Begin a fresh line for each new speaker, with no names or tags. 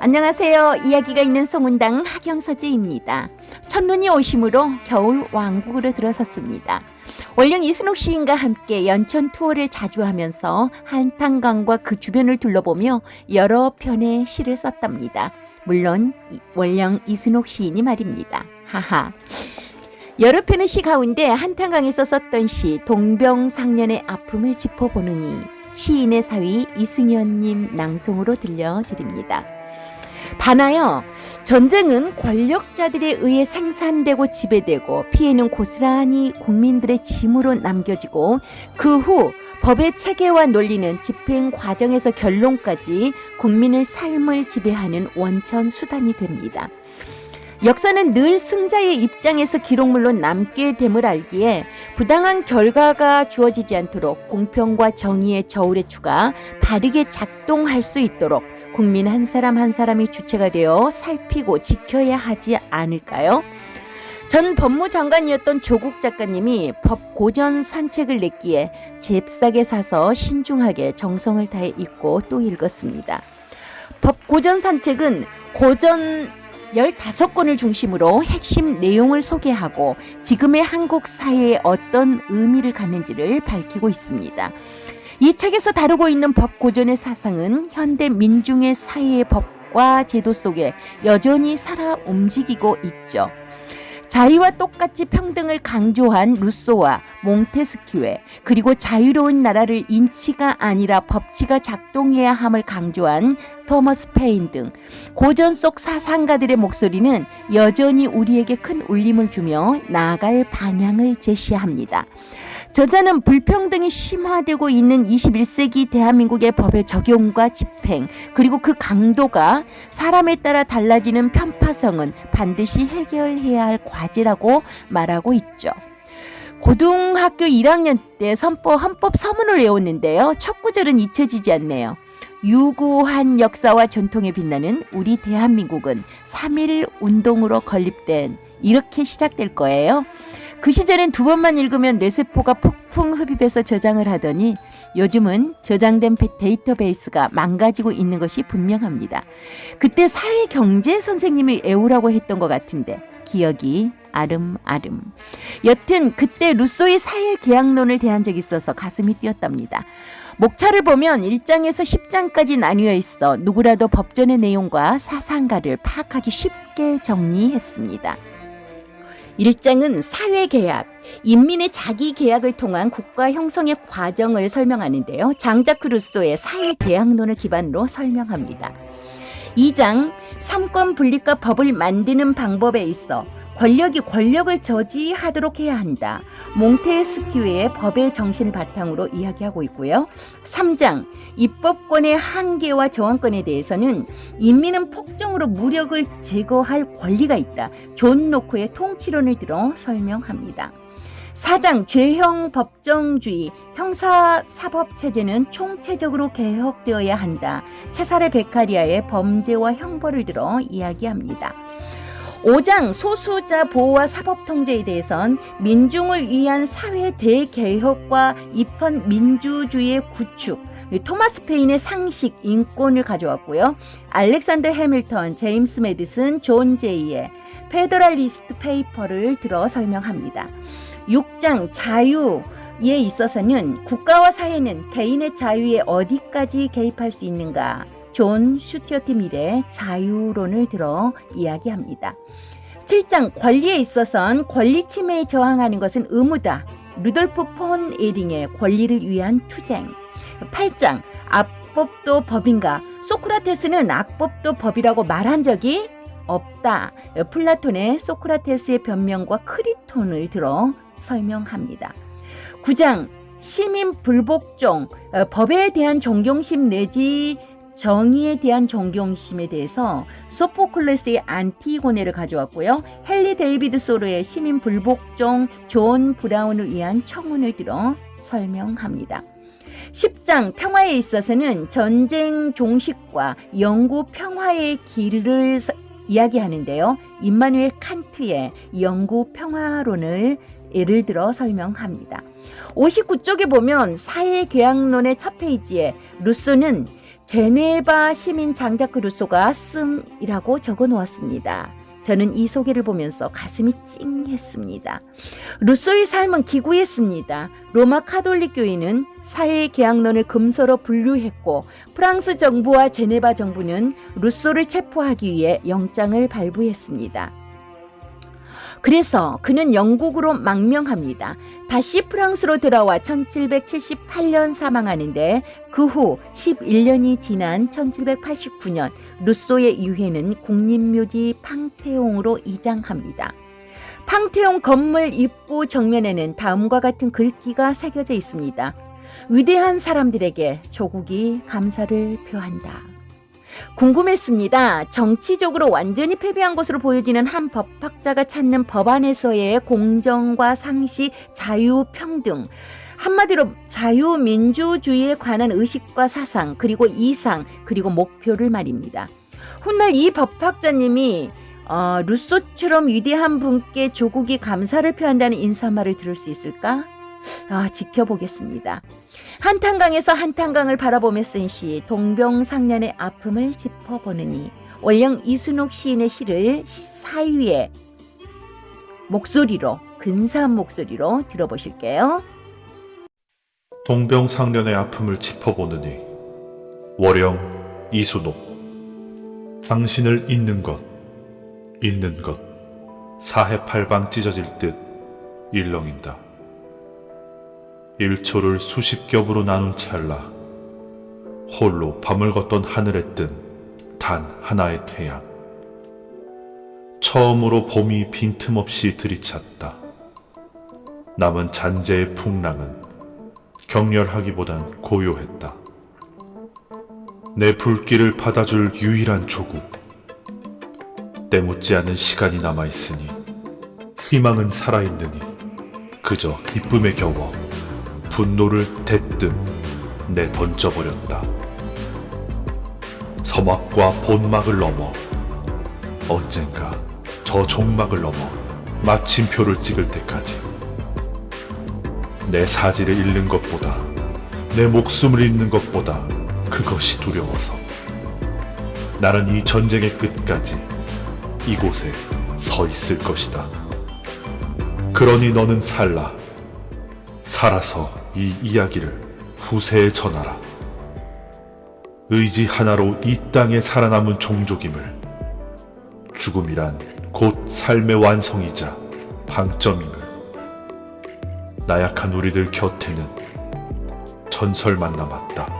안녕하세요. 이야기가 있는 송운당 하경서재입니다. 첫눈이 오심으로 겨울 왕국으로 들어섰습니다. 원령 이순옥 시인과 함께 연천 투어를 자주 하면서 한탄강과 그 주변을 둘러보며 여러 편의 시를 썼답니다. 물론 이- 원령 이순옥 시인이 말입니다. 하하. 여러 편의 시 가운데 한탄강에서 썼던 시 동병상련의 아픔을 짚어보느니 시인의 사위 이승현님 낭송으로 들려드립니다. 반하여 전쟁은 권력자들에 의해 생산되고 지배되고 피해는 고스란히 국민들의 짐으로 남겨지고 그 후 법의 체계와 논리는 집행 과정에서 결론까지 국민의 삶을 지배하는 원천 수단이 됩니다. 역사는 늘 승자의 입장에서 기록물로 남게 됨을 알기에 부당한 결과가 주어지지 않도록 공평과 정의의 저울의 추가 바르게 작동할 수 있도록 국민 한 사람 한 사람이 주체가 되어 살피고 지켜야 하지 않을까요? 전 법무장관이었던 조국 작가님이 법 고전 산책을 냈기에 잽싸게 사서 신중하게 정성을 다해 읽고 또 읽었습니다. 법 고전 산책은 고전 15권을 중심으로 핵심 내용을 소개하고 지금의 한국 사회에 어떤 의미를 갖는지를 밝히고 있습니다. 이 책에서 다루고 있는 법 고전의 사상은 현대 민중의 사회의 법과 제도 속에 여전히 살아 움직이고 있죠. 자유와 똑같이 평등을 강조한 루소와 몽테스키웨 그리고 자유로운 나라를 인치가 아니라 법치가 작동해야 함을 강조한 토머스 페인 등 고전 속 사상가들의 목소리는 여전히 우리에게 큰 울림을 주며 나아갈 방향을 제시합니다. 저자는 불평등이 심화되고 있는 21세기 대한민국의 법의 적용과 집행 그리고 그 강도가 사람에 따라 달라지는 편파성은 반드시 해결해야 할 과제라고 말하고 있죠. 고등학교 1학년 때 선법 헌법 서문을 외웠는데요. 첫 구절은 잊혀지지 않네요. 유구한 역사와 전통에 빛나는 우리 대한민국은 3.1 운동으로 건립된 이렇게 시작될 거예요. 그 시절엔 두 번만 읽으면 뇌세포가 폭풍 흡입해서 저장을 하더니 요즘은 저장된 베- 데이터베이스가 망가지고 있는 것이 분명합니다. 그때 사회 경제 선생님이 애우라고 했던 것 같은데 기억이 아름아름. 여튼 그때 루소의 사회 계약론을 대한 적이 있어서 가슴이 뛰었답니다. 목차를 보면 1장에서 10장까지 나뉘어 있어 누구라도 법전의 내용과 사상가를 파악하기 쉽게 정리했습니다. 1장은 사회계약, 인민의 자기계약을 통한 국가 형성의 과정을 설명하는데요. 장자크 루소의 사회계약론을 기반으로 설명합니다. 2장, 삼권 분립과 법을 만드는 방법에 있어 권력이 권력을 저지하도록 해야 한다. 몽테스키웨의 법의 정신을 바탕으로 이야기하고 있고요. 3장, 입법권의 한계와 저항권에 대해서는 인민은 폭정으로 무력을 제거할 권리가 있다. 존 노크의 통치론을 들어 설명합니다. 4장 죄형 법정주의 형사 사법 체제는 총체적으로 개혁되어야 한다. 체사레 베카리아의 범죄와 형벌을 들어 이야기합니다. 5장 소수자 보호와 사법 통제에 대해선 민중을 위한 사회 대개혁과 입헌 민주주의의 구축 토마스 페인의 상식 인권을 가져왔고요. 알렉산더 해밀턴, 제임스 메디슨, 존 제이의 페더럴리스트 페이퍼를 들어 설명합니다. 6장 자유 에 있어서는 국가와 사회는 개인의 자유에 어디까지 개입할 수 있는가? 존 슈티어티 밀의 자유론을 들어 이야기합니다. 7장 권리에 있어선 권리 침해에 저항하는 것은 의무다. 루돌프 폰 에링의 권리를 위한 투쟁. 8장 악법도 법인가? 소크라테스는 악법도 법이라고 말한 적이 없다. 플라톤의 소크라테스의 변명과 크리톤을 들어 설명합니다. 9장 시민 불복종 어, 법에 대한 존경심 내지 정의에 대한 존경심에 대해서 소포클레스의 안티고네를 가져왔고요. 헨리 데이비드 소르의 시민 불복종 존 브라운을 위한 청혼을 들어 설명합니다. 10장 평화에 있어서는 전쟁 종식과 영구 평화의 길을 서- 이야기하는데요. 임마누엘 칸트의 영구 평화론을 예를 들어 설명합니다. 59쪽에 보면 사회 계약론의 첫 페이지에 루소는 제네바 시민 장자크 루소가 씀이라고 적어 놓았습니다. 저는 이 소개를 보면서 가슴이 찡했습니다. 루소의 삶은 기구했습니다. 로마 카톨릭 교회는 사회 계약론을 금서로 분류했고 프랑스 정부와 제네바 정부는 루소를 체포하기 위해 영장을 발부했습니다. 그래서 그는 영국으로 망명합니다. 다시 프랑스로 돌아와 1778년 사망하는데 그 후 11년이 지난 1789년 루소의 유해는 국립묘지 팡테옹으로 이장합니다. 팡테옹 건물 입구 정면에는 다음과 같은 글귀가 새겨져 있습니다. 위대한 사람들에게 조국이 감사를 표한다. 궁금했습니다. 정치적으로 완전히 패배한 것으로 보여지는 한 법학자가 찾는 법안에서의 공정과 상시, 자유, 평등. 한마디로 자유민주주의에 관한 의식과 사상, 그리고 이상, 그리고 목표를 말입니다. 훗날 이 법학자님이 어, 루소처럼 위대한 분께 조국이 감사를 표한다는 인사말을 들을 수 있을까? 아, 지켜보겠습니다. 한탄강에서 한탄강을 바라보며 쓴 시 동병상련의 아픔을 짚어보느니 원령 이순옥 시인의 시를 사위의 목소리로 근사한 목소리로 들어보실게요.
동병상련의 아픔을 짚어보느니 월영 이순옥 당신을 잊는 것 잊는 것 사해팔방 찢어질 듯 일렁인다. 일초를 수십 겹으로 나눈 찰나 홀로 밤을 걷던 하늘에 뜬 단 하나의 태양 처음으로 봄이 빈틈없이 들이찼다. 남은 잔재의 풍랑은 격렬하기보단 고요했다. 내 불길을 받아줄 유일한 조국. 때묻지 않은 시간이 남아있으니 희망은 살아있느니 그저 기쁨에 겨워 분노를 대뜸 내 던져버렸다. 서막과 본막을 넘어 언젠가 저 종막을 넘어 마침표를 찍을 때까지 내 사지를 잃는 것보다 내 목숨을 잃는 것보다 그것이 두려워서 나는 이 전쟁의 끝까지 이곳에 서 있을 것이다. 그러니 너는 살라. 살아서 이 이야기를 후세에 전하라. 의지 하나로 이 땅에 살아남은 종족임을 죽음이란 곧 삶의 완성이자 방점임을 나약한 우리들 곁에는 전설만 남았다.